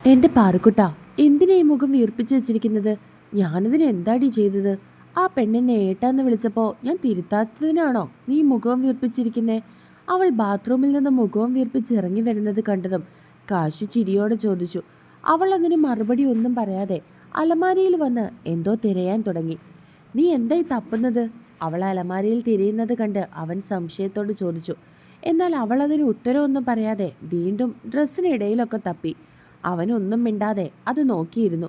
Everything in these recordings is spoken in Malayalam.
എന്റെ പാറക്കുട്ട എന്തിനാ ഈ മുഖം വീർപ്പിച്ചു വെച്ചിരിക്കുന്നത്? ഞാനതിന് എന്താടി ചെയ്തത്? ആ പെണ്ണെന്നെ ഏട്ടാന്ന് വിളിച്ചപ്പോ ഞാൻ തിരുത്താത്തതിനാണോ നീ മുഖവും വീർപ്പിച്ചിരിക്കുന്നേ? അവൾ ബാത്റൂമിൽ നിന്ന് മുഖവും വീർപ്പിച്ച് ഇറങ്ങി വരുന്നത് കണ്ടതും കാശി ചിരിയോടെ ചോദിച്ചു. അവൾ അതിന് മറുപടി ഒന്നും പറയാതെ അലമാരിയിൽ വന്ന് എന്തോ തിരയാൻ തുടങ്ങി. നീ എന്തായി തപ്പുന്നത്? അവൾ അലമാരിയിൽ തിരയുന്നത് കണ്ട് അവൻ സംശയത്തോട് ചോദിച്ചു. എന്നാൽ അവൾ അതിന് ഉത്തരവൊന്നും പറയാതെ വീണ്ടും ഡ്രസ്സിനിടയിലൊക്കെ തപ്പി. അവനൊന്നും മിണ്ടാതെ അത് നോക്കിയിരുന്നു.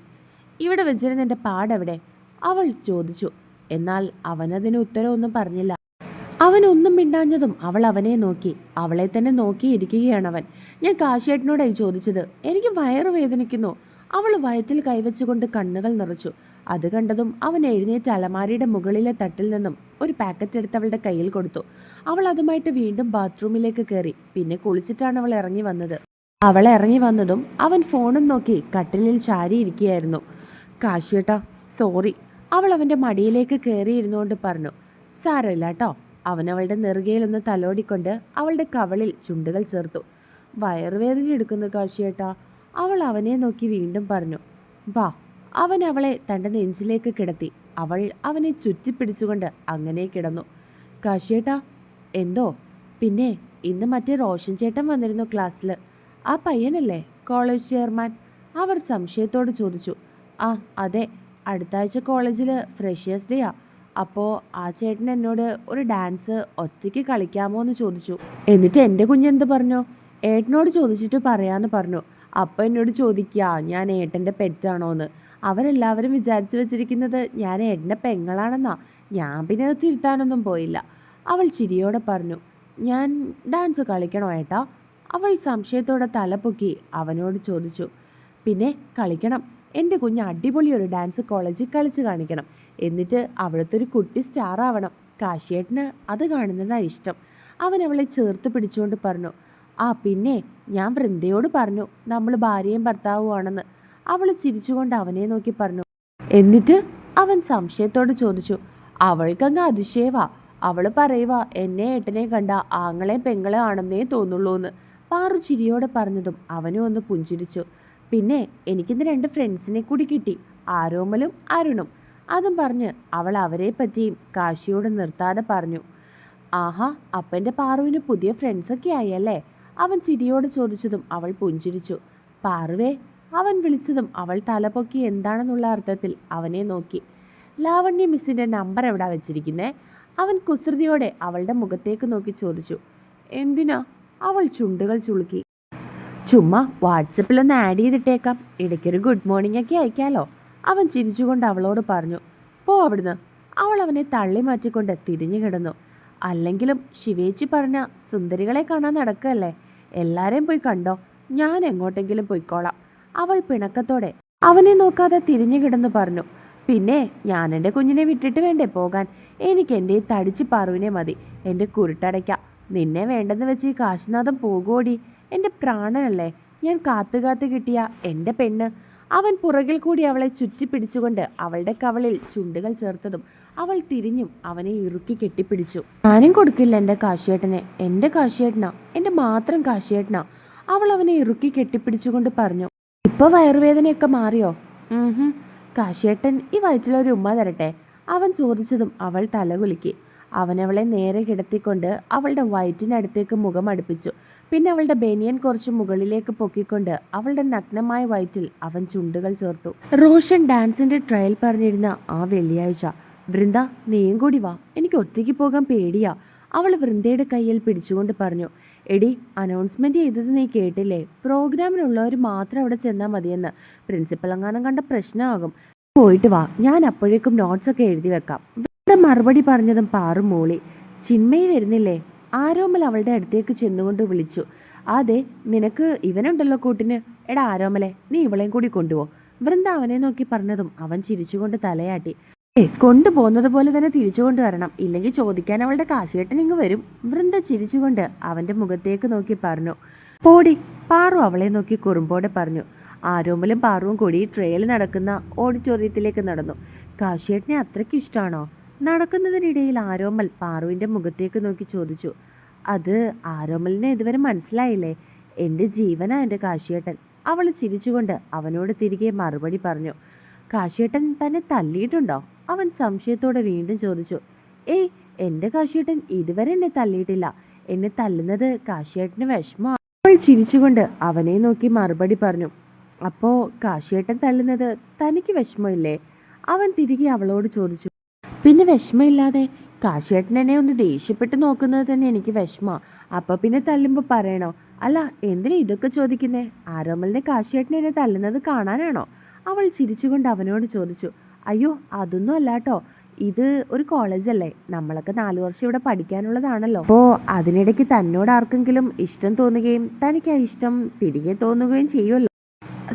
ഇവിടെ വെച്ചിരുന്ന എന്റെ പാടെവിടെ? അവൾ ചോദിച്ചു. എന്നാൽ അവനതിന് ഉത്തരവൊന്നും പറഞ്ഞില്ല. അവനൊന്നും മിണ്ടാഞ്ഞതും അവൾ അവനെ നോക്കി. അവളെ തന്നെ നോക്കിയിരിക്കുകയാണ് അവൻ ഞാൻ കാശിയേട്ടനോടായി ചോദിച്ചത് എനിക്ക് വയറ് വേദനിക്കുന്നു. അവൾ വയറ്റിൽ കൈവച്ചുകൊണ്ട് കണ്ണുകൾ നിറച്ചു. അത് കണ്ടതും അവൻ എഴുന്നേറ്റ് അലമാരിയുടെ മുകളിലെ തട്ടിൽ നിന്നും ഒരു പാക്കറ്റ് എടുത്ത് അവളുടെ കയ്യിൽ കൊടുത്തു. അവൾ അതുമായിട്ട് വീണ്ടും ബാത്റൂമിലേക്ക് കയറി. പിന്നെ കുളിച്ചിട്ടാണ് അവൾ ഇറങ്ങി വന്നത്. അവൾ ഇറങ്ങി വന്നതും അവൻ ഫോണും നോക്കി കട്ടിലിൽ ചാരിയിരിക്കുകയായിരുന്നു. കാശിയേട്ടാ സോറി. അവൾ അവന്റെ മടിയിലേക്ക് കയറിയിരുന്നുകൊണ്ട് പറഞ്ഞു സാരമില്ല കേട്ടോ അവൻ അവളുടെ നെറുകയിലൊന്ന് തലോടിക്കൊണ്ട് അവളുടെ കവളിൽ ചുണ്ടുകൾ ചേർത്തു. വയറുവേദന എടുക്കുന്നു കാശിയേട്ടാ. അവൾ അവനെ നോക്കി വീണ്ടും പറഞ്ഞു വാ. അവൻ അവളെ തന്റെ നെഞ്ചിലേക്ക് കിടത്തി അവൾ അവനെ ചുറ്റിപ്പിടിച്ചുകൊണ്ട് അങ്ങനെ കിടന്നു. കാശിയേട്ടാ എന്തോ? പിന്നെ ഇന്ന് മറ്റേ റോഷൻ ചേട്ടൻ വന്നിരുന്നു ക്ലാസ്സിൽ. ആ പയ്യനല്ലേ കോളേജ് ചെയർമാൻ അവർ സംശയത്തോട് ചോദിച്ചു. ആ അതെ. അടുത്ത ആഴ്ച കോളേജിൽ ഫ്രഷേഴ്സ് ഡേയാ അപ്പോൾ ആ. ചേട്ടൻ എന്നോട് ഒരു ഡാൻസ് ഒറ്റയ്ക്ക് കളിക്കാമോ എന്ന് ചോദിച്ചു. എന്നിട്ട് എന്റെ കുഞ്ഞെന്ത് പറഞ്ഞു? ഏട്ടനോട് ചോദിച്ചിട്ട് പറയാമെന്ന് പറഞ്ഞു. അപ്പം എന്നോട് ചോദിക്കുക ഞാൻ ഏട്ടന്റെ പെറ്റാണോ എന്ന് അവരെല്ലാവരും വിചാരിച്ചു വെച്ചിരിക്കുന്നത് ഞാൻ ഏട്ടന്റെ പെങ്ങളാണെന്നാ. ഞാൻ പിന്നെ തിരുത്താനൊന്നും പോയില്ല. അവൾ ചിരിയോടെ പറഞ്ഞു. ഞാൻ ഡാൻസ് കളിക്കണോ ഏട്ടാ? അവൾ സംശയത്തോടെ തലപൊക്കി അവനോട് ചോദിച്ചു പിന്നെ കളിക്കണം. എന്റെ കുഞ്ഞ് അടിപൊളി ഒരു ഡാൻസ് കോളേജിൽ കളിച്ച് കാണിക്കണം. എന്നിട്ട് അവിടുത്തെ ഒരു കുട്ടി സ്റ്റാർ ആവണം. കാശിയേട്ടന് അത് കാണുന്നതാണ് ഇഷ്ടം. അവൻ അവളെ ചേർത്ത് പിടിച്ചുകൊണ്ട് പറഞ്ഞു ആ പിന്നെ ഞാൻ വൃന്ദയോട് പറഞ്ഞു നമ്മൾ ഭാര്യയും ഭർത്താവുമാണെന്ന്. അവൾ ചിരിച്ചുകൊണ്ട് അവനെ നോക്കി പറഞ്ഞു. എന്നിട്ട് അവൻ സംശയത്തോട് ചോദിച്ചു അവൾക്കങ്ങ് അതിശയവാ. അവൾ പറയുവാ എന്നെ ഏട്ടനെ കണ്ട ആങ്ങളെ പെങ്ങളെ ആണെന്നേ തോന്നുള്ളൂ എന്ന് പാറു ചിരിയോടെ പറഞ്ഞതും അവനും ഒന്ന് പുഞ്ചിരിച്ചു. പിന്നെ എനിക്കിന്ന് രണ്ട് ഫ്രണ്ട്സിനെ കൂടി കിട്ടി ആരോമലും അരുണും. അതും പറഞ്ഞ് അവൾ അവരെ പറ്റിയും കാശിയോട് നിർത്താതെ പറഞ്ഞു ആഹാ അപ്പന്റെ പാറുവിന് പുതിയ ഫ്രണ്ട്സൊക്കെ ആയി അല്ലേ? അവൻ ചിരിയോട് ചോദിച്ചതും അവൾ പുഞ്ചിരിച്ചു. പാറുവേ അവൻ വിളിച്ചതും അവൾ തലപൊക്കി എന്താണെന്നുള്ള അർത്ഥത്തിൽ അവനെ നോക്കി. ലാവണ്യ മിസ്സിന്റെ നമ്പർ എവിടാ വെച്ചിരിക്കുന്നേ? അവൻ കുസൃതിയോടെ അവളുടെ മുഖത്തേക്ക് നോക്കി ചോദിച്ചു. എന്തിനാ? അവൾ ചുണ്ടുകൾ ചുളുക്കി. ചുമ്മാ വാട്സപ്പിലൊന്ന് ആഡ് ചെയ്തിട്ടേക്കാം. ഇടയ്ക്കൊരു ഗുഡ് മോർണിംഗ് ഒക്കെ അയക്കാലോ. അവൻ ചിരിച്ചുകൊണ്ട് അവളോട് പറഞ്ഞു പോ അവിടുന്ന്. അവൾ അവനെ തള്ളി മാറ്റിക്കൊണ്ട് തിരിഞ്ഞു കിടന്നു. അല്ലെങ്കിലും ശിവേച്ചി പറഞ്ഞ സുന്ദരികളെ കാണാൻ നടക്കല്ലേ എല്ലാരെയും പോയി കണ്ടോ? ഞാൻ എങ്ങോട്ടെങ്കിലും പോയിക്കോളാം. അവൾ പിണക്കത്തോടെ അവനെ നോക്കാതെ തിരിഞ്ഞു കിടന്നു പറഞ്ഞു പിന്നെ ഞാൻ എന്റെ കുഞ്ഞിനെ വിട്ടിട്ട് വേണ്ടേ പോകാൻ? എനിക്ക് എന്റെ തടിച്ച് പാറുവിനെ മതി. എന്റെ കുരുട്ടടയ്ക്ക. നിന്നെ വേണ്ടെന്ന് വെച്ച് ഈ കാശിനാഥം പോകോടി എന്റെ പ്രാണനല്ലേ? ഞാൻ കാത്തു കാത്തു കിട്ടിയ എന്റെ പെണ്ണ്. അവൻ പുറകിൽ കൂടി അവളെ ചുറ്റിപ്പിടിച്ചുകൊണ്ട് അവളുടെ കവളിൽ ചുണ്ടുകൾ ചേർത്തതും അവൾ തിരിഞ്ഞും അവനെ ഇറുക്കി കെട്ടിപ്പിടിച്ചു. ഞാനും കൊടുക്കില്ല എന്റെ കാശിയേട്ടനെ. എന്റെ കാശിയേട്ടനാ. എന്റെ മാത്രം കാശിയേട്ടനാ. അവൾ അവനെ ഇറുക്കി കെട്ടിപ്പിടിച്ചുകൊണ്ട് പറഞ്ഞു. ഇപ്പൊ വയറുവേദനയൊക്കെ മാറിയോ? കാശിയേട്ടൻ ഈ വയറ്റിലൊരു ഉമ്മ തരട്ടെ. അവൻ ചോദിച്ചതും അവൾ തലകുലുക്കി അവനവളെ നേരെ കിടത്തിക്കൊണ്ട് അവളുടെ വയറ്റിനടുത്തേക്ക് മുഖം അടുപ്പിച്ചു. പിന്നെ അവളുടെ ബനിയൻ കുറച്ച് മുകളിലേക്ക് പൊക്കിക്കൊണ്ട് അവളുടെ നഗ്നമായ വയറ്റിൽ അവൻ ചുണ്ടുകൾ ചേർത്തു. റോഷൻ ഡാൻസിന്റെ ട്രയൽ പറഞ്ഞിരുന്ന ആ വെള്ളിയാഴ്ച വൃന്ദ നീയും കൂടി വാ. എനിക്ക് ഒറ്റയ്ക്ക് പോകാൻ പേടിയാ. അവൾ വൃന്ദയുടെ കയ്യിൽ പിടിച്ചുകൊണ്ട് പറഞ്ഞു എടി അനൗൺസ്മെന്റ് ചെയ്തത് നീ കേട്ടില്ലേ? പ്രോഗ്രാമിനുള്ളവർ മാത്രം അവിടെ ചെന്നാൽ മതിയെന്ന്. പ്രിൻസിപ്പൽ അങ്ങാനം കണ്ട പ്രശ്നമാകും. പോയിട്ട് വാ. ഞാൻ അപ്പോഴേക്കും നോട്ട്സ് ഒക്കെ എഴുതി വെക്കാം. മറുപടി പറഞ്ഞതും പാറു മൂളി. ചിന്മയി വരുന്നില്ലേ? ആരോമൽ അവളുടെ അടുത്തേക്ക് ചെന്നുകൊണ്ട് വിളിച്ചു. അതെ നിനക്ക് ഇവനുണ്ടല്ലോ കൂട്ടിന്. എടാ ആരോമലെ നീ ഇവളെയും കൂടി കൊണ്ടുപോ. വൃന്ദ അവനെ നോക്കി പറഞ്ഞതും അവൻ ചിരിച്ചുകൊണ്ട് തലയാട്ടി. കൊണ്ടുപോകുന്നത് പോലെ തന്നെ തിരിച്ചു കൊണ്ടുവരണം ഇല്ലെങ്കിൽ ചോദിക്കാൻ അവളുടെ കാശിയേട്ടൻ ഇങ്ങ് വരും. വൃന്ദ ചിരിച്ചുകൊണ്ട് അവന്റെ മുഖത്തേക്ക് നോക്കി പറഞ്ഞു. പോടി. പാറു അവളെ നോക്കി കുറുമ്പോടെ പറഞ്ഞു. ആരോമലും പാറുവും കൂടി ട്രെയിൽ നടക്കുന്ന ഓഡിറ്റോറിയത്തിലേക്ക് നടന്നു. കാശിയേട്ടനെ അത്രയ്ക്ക് ഇഷ്ടമാണോ നടക്കുന്നതിനിടയിൽ ആരോമൽ പാറുവിന്റെ മുഖത്തേക്ക് നോക്കി ചോദിച്ചു അത് ആരോമലിനെ ഇതുവരെ മനസ്സിലായില്ലേ? എന്റെ ജീവനാ എന്റെ കാശിയേട്ടൻ. അവൾ ചിരിച്ചുകൊണ്ട് അവനോട് തിരികെ മറുപടി പറഞ്ഞു കാശിയേട്ടൻ തന്നെ തല്ലിയിട്ടുണ്ടോ? അവൻ സംശയത്തോടെ വീണ്ടും ചോദിച്ചു ഏയ് എന്റെ കാശിയേട്ടൻ ഇതുവരെ എന്നെ തല്ലിയിട്ടില്ല. എന്നെ തല്ലുന്നത് കാശിയേട്ടന് വിഷമമാണ് അവൾ ചിരിച്ചുകൊണ്ട് അവനെ നോക്കി മറുപടി പറഞ്ഞു അപ്പോൾ കാശിയേട്ടൻ തല്ലുന്നത് തനിക്ക് വിഷമമില്ലേ? അവൻ തിരികെ അവളോട് ചോദിച്ചു പിന്നെ വിഷമമില്ലാതെ കാശിയേട്ടൻ ഒന്ന് ദേഷ്യപ്പെട്ട് നോക്കുന്നത് തന്നെ എനിക്ക് വിഷമമാണ് അപ്പോൾ പിന്നെ തല്ലുമ്പോൾ പറയണോ? അല്ല എന്തിനാ ഇതൊക്കെ ചോദിക്കുന്നേ? ആരോമലിനെ കാശിയേട്ടൻ എന്നെ തല്ലുന്നത് കാണാനാണോ? അവൾ ചിരിച്ചുകൊണ്ട് അവനോട് ചോദിച്ചു. അയ്യോ അതൊന്നും അല്ല കേട്ടോ ഇത് ഒരു കോളേജല്ലേ നമ്മളൊക്കെ നാലു വർഷം ഇവിടെ പഠിക്കാനുള്ളതാണല്ലോ. അപ്പോൾ അതിനിടയ്ക്ക് തന്നോട് ആർക്കെങ്കിലും ഇഷ്ടം തോന്നുകയും തനിക്ക് ആ ഇഷ്ടം തിരികെ തോന്നുകയും ചെയ്യുമല്ലോ.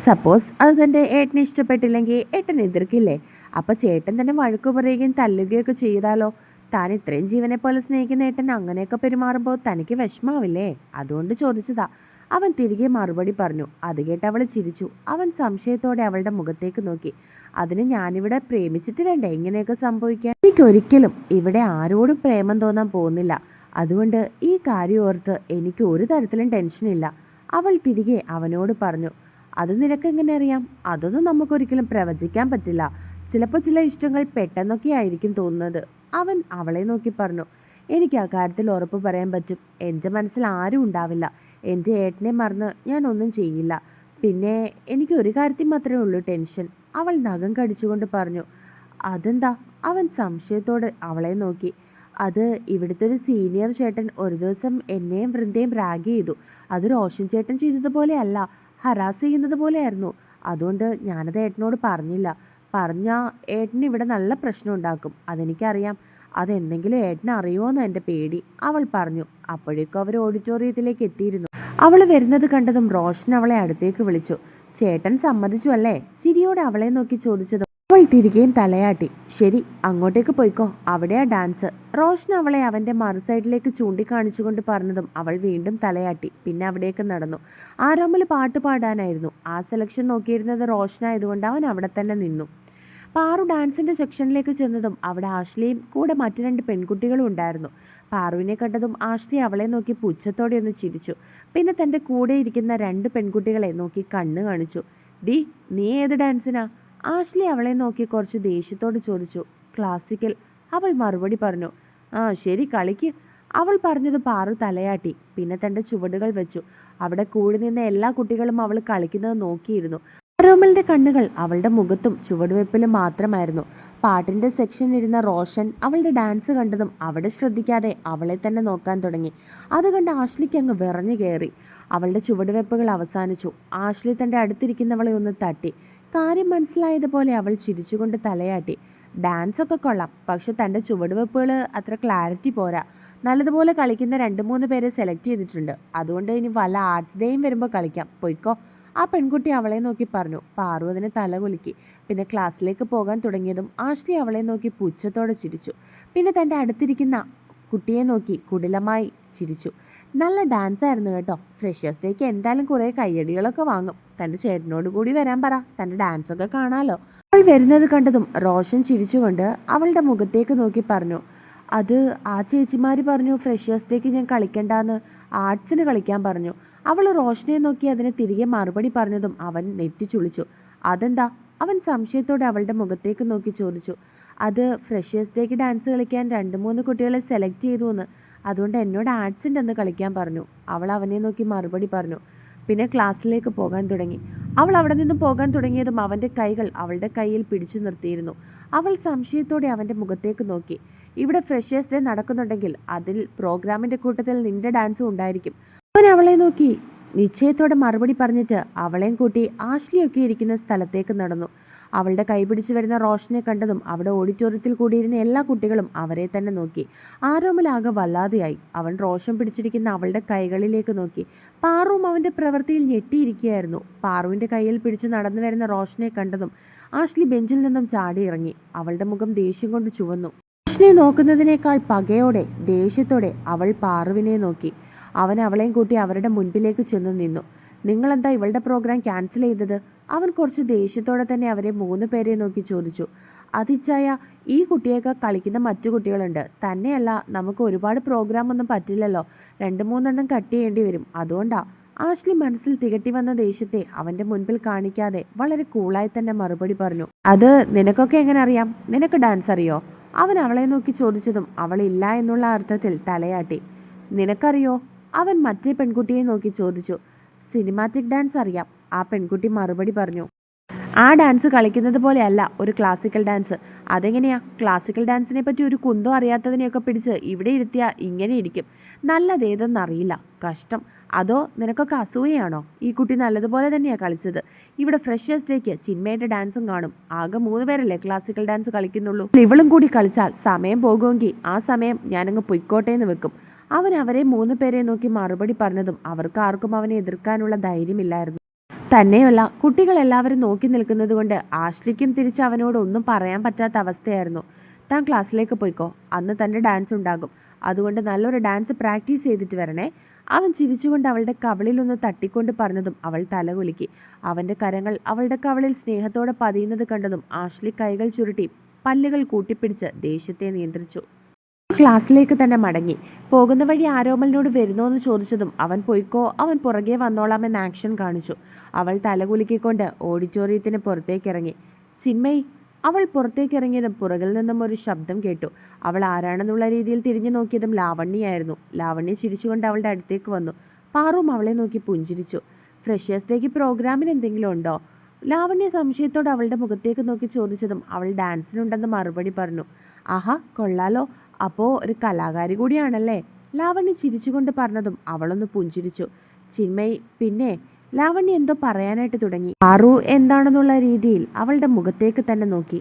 സപ്പോസ് അത് തന്റെ ഏട്ടനെ ഇഷ്ടപ്പെട്ടില്ലെങ്കിൽ ഏട്ടൻ എതിർക്കില്ലേ? അപ്പം ചേട്ടൻ തന്നെ വഴക്കു പറയുകയും തല്ലുകയൊക്കെ ചെയ്താലോ? താൻ ഇത്രയും ജീവനെ പോലെ സ്നേഹിക്കുന്ന ഏട്ടൻ അങ്ങനെയൊക്കെ പെരുമാറുമ്പോൾ തനിക്ക് വിഷമാവില്ലേ? അതുകൊണ്ട് ചോദിച്ചതാ. അവൻ തിരികെ മറുപടി പറഞ്ഞു. അത് കേട്ട് അവൾ ചിരിച്ചു. അവൻ സംശയത്തോടെ അവളുടെ മുഖത്തേക്ക് നോക്കി. അതിന് ഞാനിവിടെ പ്രേമിച്ചിട്ട് വേണ്ട ഇങ്ങനെയൊക്കെ സംഭവിക്കാൻ? എനിക്കൊരിക്കലും ഇവിടെ ആരോടും പ്രേമം തോന്നാൻ പോകുന്നില്ല. അതുകൊണ്ട് ഈ കാര്യം ഓർത്ത് എനിക്ക് ഒരു തരത്തിലും ടെൻഷനില്ല അവൾ തിരികെ അവനോട് പറഞ്ഞു. അത് നിനക്ക് എങ്ങനെ അറിയാം? അതൊന്നും നമുക്കൊരിക്കലും പ്രവചിക്കാൻ പറ്റില്ല. ചിലപ്പോൾ ചില ഇഷ്ടങ്ങൾ പെട്ടെന്നൊക്കെ ആയിരിക്കും തോന്നുന്നത്. അവൻ അവളെ നോക്കി പറഞ്ഞു എനിക്ക് ആ കാര്യത്തിൽ ഉറപ്പ് പറയാൻ പറ്റും. എന്റെ മനസ്സിൽ ആരും ഉണ്ടാവില്ല. എന്റെ ഏട്ടനെ മറന്ന് ഞാൻ ഒന്നും ചെയ്യില്ല. പിന്നെ എനിക്ക് ഒരു കാര്യത്തിൽ മാത്രമേ ഉള്ളൂ ടെൻഷൻ. അവൾ നഖം കടിച്ചുകൊണ്ട് പറഞ്ഞു അതെന്താ? അവൻ സംശയത്തോടെ അവളെ നോക്കി അത് ഇവിടുത്തെ ഒരു സീനിയർ ചേട്ടൻ ഒരു ദിവസം എന്നെയും വൃന്ദയും റാഗ് ചെയ്തു. അത് റോഷൻ ചേട്ടൻ ചെയ്തതുപോലെ അല്ല ഹറാസ് ചെയ്യുന്നത് പോലെയായിരുന്നു അതുകൊണ്ട് ഞാനത് ഏട്ടനോട് പറഞ്ഞില്ല. പറഞ്ഞാൽ ഏട്ടന് ഇവിടെ നല്ല പ്രശ്നം ഉണ്ടാക്കും അതെനിക്കറിയാം. അതെന്തെങ്കിലും ഏട്ടന് അറിയുമോന്ന് എന്റെ പേടി. അവൾ പറഞ്ഞു. അപ്പോഴേക്കും അവർ ഓഡിറ്റോറിയത്തിലേക്ക് എത്തിയിരുന്നു. അവൾ വരുന്നത് കണ്ടതും റോഷൻ അവളെ അടുത്തേക്ക് വിളിച്ചു. ചേട്ടൻ സമ്മതിച്ചു അല്ലേ? ചിരിയോടെ അവളെ നോക്കി ചോദിച്ചതും അവൾ തിരികെയും തലയാട്ടി. ശരി അങ്ങോട്ടേക്ക് പോയിക്കോ. അവിടെയാ ഡാൻസ്. റോഷൻ അവളെ അവന്റെ മറു സൈഡിലേക്ക് ചൂണ്ടിക്കാണിച്ചുകൊണ്ട് പറഞ്ഞതും അവൾ വീണ്ടും തലയാട്ടി. പിന്നെ അവിടേക്ക് നടന്നു. ആരോമിൽ പാട്ട് പാടാനായിരുന്നു. ആ സെലക്ഷൻ നോക്കിയിരുന്നത് റോഷനായതുകൊണ്ട് അവൻ അവിടെ തന്നെ നിന്നു. പാറു ഡാൻസിന്റെ സെക്ഷനിലേക്ക് ചെന്നതും അവിടെ ആഷ്ലിയും കൂടെ മറ്റു രണ്ട് പെൺകുട്ടികളും ഉണ്ടായിരുന്നു. പാറുവിനെ കണ്ടതും ആഷ്ലി അവളെ നോക്കി പുച്ഛത്തോടെ ഒന്ന് ചിരിച്ചു. പിന്നെ തന്റെ കൂടെ ഇരിക്കുന്ന രണ്ട് പെൺകുട്ടികളെ നോക്കി കണ്ണ് കാണിച്ചു. ഡി നീ ഏത് ഡാൻസിനാ? ആഷ്ലി അവളെ നോക്കി കുറച്ച് ദേഷ്യത്തോട് ചോദിച്ചു. ക്ലാസിക്കൽ. അവൾ മറുപടി പറഞ്ഞു. ആ ശരി കളിക്ക്. അവൾ പറഞ്ഞത് പാറു തലയാട്ടി. പിന്നെ തന്റെ ചുവടുകൾ വെച്ചു. അവിടെ കൂടി നിന്ന എല്ലാ കുട്ടികളും അവൾ കളിക്കുന്നത് നോക്കിയിരുന്നു. ആരോമലിന്റെ കണ്ണുകൾ അവളുടെ മുഖത്തും ചുവടുവെപ്പിലും മാത്രമായിരുന്നു. പാട്ടിന്റെ സെക്ഷൻ ഇരുന്ന റോഷൻ അവളുടെ ഡാൻസ് കണ്ടതും അവിടെ ശ്രദ്ധിക്കാതെ അവളെ തന്നെ നോക്കാൻ തുടങ്ങി. അത് കണ്ട് ആഷ്ലിക്ക് അങ്ങ് വിറഞ്ഞു കയറി. അവളുടെ ചുവടുവെപ്പുകൾ അവസാനിച്ചു. ആഷ്ലി തന്റെ അടുത്തിരിക്കുന്നവളെ ഒന്ന് തട്ടി. കാര്യം മനസ്സിലായതുപോലെ അവൾ ചിരിച്ചുകൊണ്ട് തലയാട്ടി. ഡാൻസ് ഒക്കെ കൊള്ളാം. പക്ഷെ തന്റെ ചുവടുവെപ്പുകൾ അത്ര ക്ലാരിറ്റി പോരാ. നല്ലതുപോലെ കളിക്കുന്ന രണ്ട് മൂന്ന് പേരെ സെലക്ട് ചെയ്തിട്ടുണ്ട്. അതുകൊണ്ട് ഇനി വല്ല ആർട്സ് ഡേയും വരുമ്പോൾ കളിക്കാം. പൊയ്ക്കോ. ആ പെൺകുട്ടി അവളെ നോക്കി പറഞ്ഞു പാറു അതിന് തല കുലുക്കി. പിന്നെ ക്ലാസ്സിലേക്ക് പോകാൻ തുടങ്ങിയതും ആഷ്ലി അവളെ നോക്കി പുച്ഛത്തോടെ ചിരിച്ചു. പിന്നെ തന്റെ അടുത്തിരിക്കുന്ന കുട്ടിയെ നോക്കി കുടിലമായി ചിരിച്ചു. നല്ല ഡാൻസ് ആയിരുന്നു കേട്ടോ. ഫ്രഷേഴ്സ് ഡേക്ക് എന്തായാലും കുറേ കയ്യടികളൊക്കെ വാങ്ങും. തന്റെ ചേട്ടനോട് കൂടി വരാൻ പറ. തന്റെ ഡാൻസൊക്കെ കാണാലോ. അവൾ വരുന്നത് കണ്ടതും റോഷൻ ചിരിച്ചുകൊണ്ട് അവളുടെ മുഖത്തേക്ക് നോക്കി പറഞ്ഞു അത് ആ ചേച്ചിമാർ പറഞ്ഞു ഫ്രഷേഴ്സ് ഡേക്ക് ഞാൻ കളിക്കണ്ടെന്ന്. ആർട്സിന് കളിക്കാൻ പറഞ്ഞു. അവൾ റോഷനെ നോക്കി അതിനെ തിരികെ മറുപടി പറഞ്ഞതും അവൻ നെറ്റിച്ചുളിച്ചു അതെന്താ? അവൻ സംശയത്തോടെ അവളുടെ മുഖത്തേക്ക് നോക്കി ചോദിച്ചു. അത് ഫ്രഷേഴ്സ് ഡേക്ക് ഡാൻസ് കളിക്കാൻ രണ്ട് മൂന്ന് കുട്ടികളെ സെലക്ട് ചെയ്തു എന്ന്. അതുകൊണ്ട് എന്നോട് ആർട്സിന്റെ എന്ന് കളിക്കാൻ പറഞ്ഞു. അവൾ അവനെ നോക്കി മറുപടി പറഞ്ഞു. പിന്നെ ക്ലാസ്സിലേക്ക് പോകാൻ തുടങ്ങി. അവൾ അവിടെ നിന്ന് പോകാൻ തുടങ്ങിയതും അവന്റെ കൈകൾ അവളുടെ കയ്യിൽ പിടിച്ചു നിർത്തിയിരുന്നു. അവൾ സംശയത്തോടെ അവന്റെ മുഖത്തേക്ക് നോക്കി. ഇവിടെ ഫ്രഷേഴ്സ് ഡേ നടക്കുന്നുണ്ടെങ്കിൽ അതിൽ പ്രോഗ്രാമിന്റെ കൂട്ടത്തിൽ നിന്റെ ഡാൻസും ഉണ്ടായിരിക്കും. അവൻ അവളെ നോക്കി. നിശ്ചയത്തോടെ മറുപടി പറഞ്ഞിട്ട് അവളെയും കൂട്ടി ആശ്ലിയൊക്കെ ഇരിക്കുന്ന സ്ഥലത്തേക്ക് നടന്നു. അവളുടെ കൈ പിടിച്ചു വരുന്ന റോഷനെ കണ്ടതും അവിടെ ഓഡിറ്റോറിയത്തിൽ കൂടിയിരുന്ന എല്ലാ കുട്ടികളും അവരെ തന്നെ നോക്കി. ആരോമലാകെ വല്ലാതെയായി. അവൻ റോഷൻ പിടിച്ചിരിക്കുന്ന അവളുടെ കൈകളിലേക്ക് നോക്കി. പാറുവും അവന്റെ പ്രവൃത്തിയിൽ ഞെട്ടിയിരിക്കുകയായിരുന്നു. പാറുവിന്റെ കയ്യിൽ പിടിച്ചു നടന്നു വരുന്ന റോഷനെ കണ്ടതും ആഷ്ലി ബെഞ്ചിൽ നിന്നും ചാടി ഇറങ്ങി അവളുടെ മുഖം ദേഷ്യം കൊണ്ട് ചുവന്നു. റോഷനെ നോക്കുന്നതിനേക്കാൾ പകയോടെ ദേഷ്യത്തോടെ അവൾ പാറുവിനെ നോക്കി. അവൻ അവളെയും കൂട്ടി അവരുടെ മുൻപിലേക്ക് ചെന്ന് നിന്നു. നിങ്ങളെന്താ ഇവളുടെ പ്രോഗ്രാം ക്യാൻസൽ ചെയ്തത്? അവൻ കുറച്ച് ദേഷ്യത്തോടെ തന്നെ അവരെ മൂന്ന് പേരെ നോക്കി ചോദിച്ചു. അതിച്ചായ ഈ കുട്ടിയൊക്കെ കളിക്കുന്ന മറ്റു കുട്ടികളുണ്ട്. തന്നെയല്ല നമുക്ക് ഒരുപാട് പ്രോഗ്രാം ഒന്നും പറ്റില്ലല്ലോ. രണ്ട് മൂന്നെണ്ണം കട്ട് ചെയ്യേണ്ടി വരും. അതുകൊണ്ടാ ആഷ്ലി മനസ്സിൽ തികട്ടി വന്ന ദേഷ്യത്തെ അവന്റെ മുൻപിൽ കാണിക്കാതെ വളരെ കൂളായി തന്നെ മറുപടി പറഞ്ഞു. അത് നിനക്കൊക്കെ എങ്ങനെ അറിയാം? നിനക്ക് ഡാൻസ് അറിയോ? അവൻ അവളെ നോക്കി ചോദിച്ചതും അവളില്ല എന്നുള്ള അർത്ഥത്തിൽ തലയാട്ടി. നിനക്കറിയോ? അവൻ മറ്റേ പെൺകുട്ടിയെ നോക്കി ചോദിച്ചു. സിനിമാറ്റിക് ഡാൻസ് അറിയാം. ആ പെൺകുട്ടി മറുപടി പറഞ്ഞു. ആ ഡാൻസ് കളിക്കുന്നത് പോലെയല്ല ഒരു ക്ലാസിക്കൽ ഡാൻസ് അതെങ്ങനെയാ? ക്ലാസിക്കൽ ഡാൻസിനെ പറ്റി ഒരു കുന്തോ അറിയാത്തതിനെയൊക്കെ പിടിച്ച് ഇവിടെ ഇരുത്തിയാൽ ഇങ്ങനെ ഇരിക്കും. നല്ലതേതെന്നറിയില്ല കഷ്ടം. അതോ നിനക്കൊക്കെ അസൂയയാണോ? ഈ കുട്ടി നല്ലതുപോലെ തന്നെയാണ് കളിച്ചത്. ഇവിടെ ഫ്രഷേഴ്സ് ഡേക്ക് ചിന്മയുടെ ഡാൻസും കാണും. ആകെ മൂന്ന് പേരല്ലേ ക്ലാസിക്കൽ ഡാൻസ് കളിക്കുന്നുള്ളൂ. ഇവളും കൂടി കളിച്ചാൽ സമയം പോകുമെങ്കിൽ ആ സമയം ഞാനങ്ങ് പൊയ്ക്കോട്ടെ എന്ന് വെക്കും. അവൻ അവരെ മൂന്ന് പേരെ നോക്കി മറുപടി പറഞ്ഞതും അവർക്ക് ആർക്കും അവനെ എതിർക്കാനുള്ള ധൈര്യമില്ലായിരുന്നു. തന്നെയല്ല കുട്ടികളെല്ലാവരും നോക്കി നിൽക്കുന്നത് കൊണ്ട് ആശ്ലിക്കും തിരിച്ച് അവനോട് ഒന്നും പറയാൻ പറ്റാത്ത അവസ്ഥയായിരുന്നു. താൻ ക്ലാസ്സിലേക്ക് പോയിക്കോ അന്ന് തന്റെ ഡാൻസ് ഉണ്ടാകും. അതുകൊണ്ട് നല്ലൊരു ഡാൻസ് പ്രാക്ടീസ് ചെയ്തിട്ട് വരണേ. അവൻ ചിരിച്ചുകൊണ്ട് അവളുടെ കവളിലൊന്ന് തട്ടിക്കൊണ്ട് പറഞ്ഞതും അവൾ തലകുലുക്കി. അവന്റെ കരങ്ങൾ അവളുടെ കവളിൽ സ്നേഹത്തോടെ പതിയുന്നത് കണ്ടതും ആഷ്ലി കൈകൾ ചുരുട്ടി പല്ലുകൾ കൂട്ടിപ്പിടിച്ച് ദേഷ്യത്തെ നിയന്ത്രിച്ചു. ക്ലാസ്സിലേക്ക് തന്നെ മടങ്ങി. പോകുന്ന വഴി ആരോമലിനോട് വരുന്നോ എന്ന് ചോദിച്ചതും അവൻ പോയിക്കോ അവൻ പുറകെ വന്നോളാമെന്ന് ആക്ഷൻ കാണിച്ചു. അവൾ തലകുലുക്കിക്കൊണ്ട് ഓഡിറ്റോറിയത്തിന് പുറത്തേക്ക് ഇറങ്ങി ചിന്മയ് അവൾ പുറത്തേക്ക് ഇറങ്ങിയതും പുറകിൽ നിന്നും ഒരു ശബ്ദം കേട്ടു. അവൾ ആരാണെന്നുള്ള രീതിയിൽ തിരിഞ്ഞു നോക്കിയതും ലാവണ്യായിരുന്നു ലാവണ്യ ചിരിച്ചുകൊണ്ട് അവളുടെ അടുത്തേക്ക് വന്നു. പാറും അവളെ നോക്കി പുഞ്ചിരിച്ചു. ഫ്രഷേഴ്സ് ഡേക്ക് പ്രോഗ്രാമിന് എന്തെങ്കിലും ഉണ്ടോ? ലാവണ്യ സംശയത്തോടെ അവളുടെ മുഖത്തേക്ക് നോക്കി ചോദിച്ചതും അവൾ ഡാൻസിനുണ്ടെന്ന് മറുപടി പറഞ്ഞു. ആഹാ കൊള്ളാലോ. അപ്പോൾ ഒരു കലാകാരി കൂടിയാണല്ലേ? ലാവണ്യ ചിരിച്ചുകൊണ്ട് പറഞ്ഞതും അവളൊന്ന് പുഞ്ചിരിച്ചു. ചിന്മയി പിന്നെ ലാവണ്യ എന്തോ പറയാനായിട്ട് തുടങ്ങി. ആറു എന്താണെന്നുള്ള രീതിയിൽ അവളുടെ മുഖത്തേക്ക് തന്നെ നോക്കി.